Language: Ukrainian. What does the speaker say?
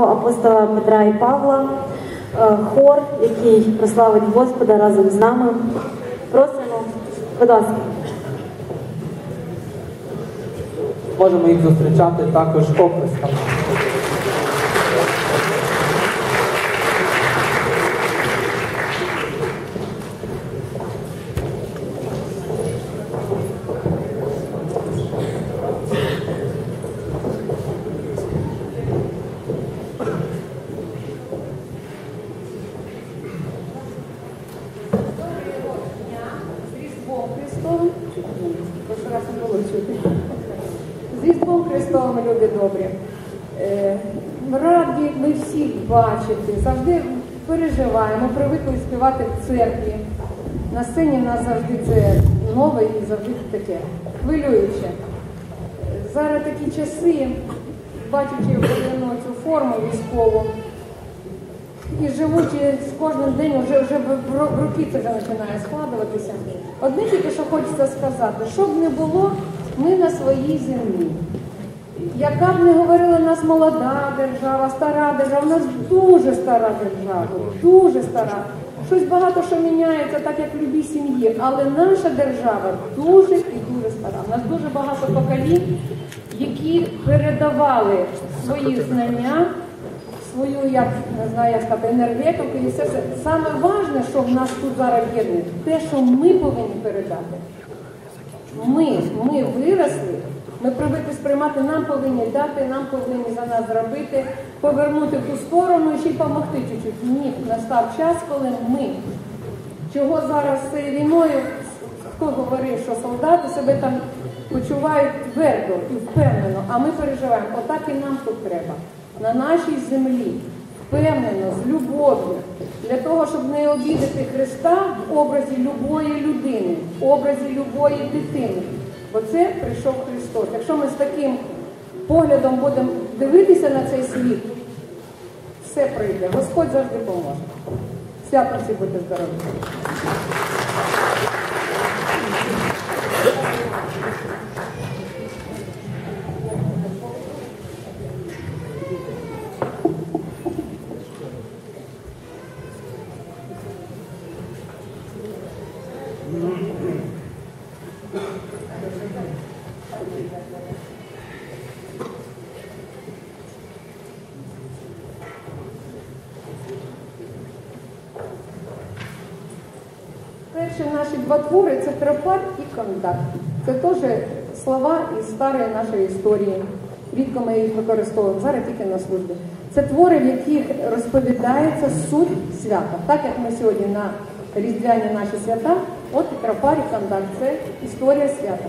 апостола Петра і Павла, е, хор, який прославить Господа разом з нами. Просимо, будь ласка. Можемо їх зустрічати також оплесками. Завжди переживаємо, привикли співати в церкві. На сцені в нас завжди це нове і завжди таке хвилююче. Зараз такі часи, бачачи воєнну цю форму військову, і живучи з кожним днем, вже вже ро- це починає складуватися. Одне тільки, що хочеться сказати, що б не було, ми на своїй землі. Яка б не говорила нас молода держава, стара держава, у нас дуже стара держава, дуже стара. Щось багато що міняється, так як в любій сім'ї, але наша держава дуже і дуже стара. У нас дуже багато поколінь, які передавали свої знання, свою, як не знаю, як сказати, енергетику і все це. Саме важне, що в нас тут зараз є, те, що ми повинні передати. Ми, ми виросли, ми привикли сприймати, нам повинні дати, нам повинні за нас зробити, повернути в ту сторону і ще й допомогти чуть-чуть. Ні, настав час, коли ми. Чого зараз з цією війною, хто говорив, що солдати себе там почувають твердо і впевнено, а ми переживаємо, отак і нам тут треба. На нашій землі, впевнено, з любов'ю, для того, щоб не обідати Христа в образі любої людини, в образі любої дитини. Бо це прийшов Христос. Якщо ми з таким поглядом будемо дивитися на цей світ, все прийде. Господь завжди поможе. Свято всі будьте здорові. Перші наші два твори це тропар і контакт. Це теж слова із старої нашої історії. Рідко ми їх використовуємо, зараз тільки на службі. Це твори, в яких розповідається суть свята. Так як ми сьогодні на різдвяні наші свята, от і тропар і контакт це історія свята.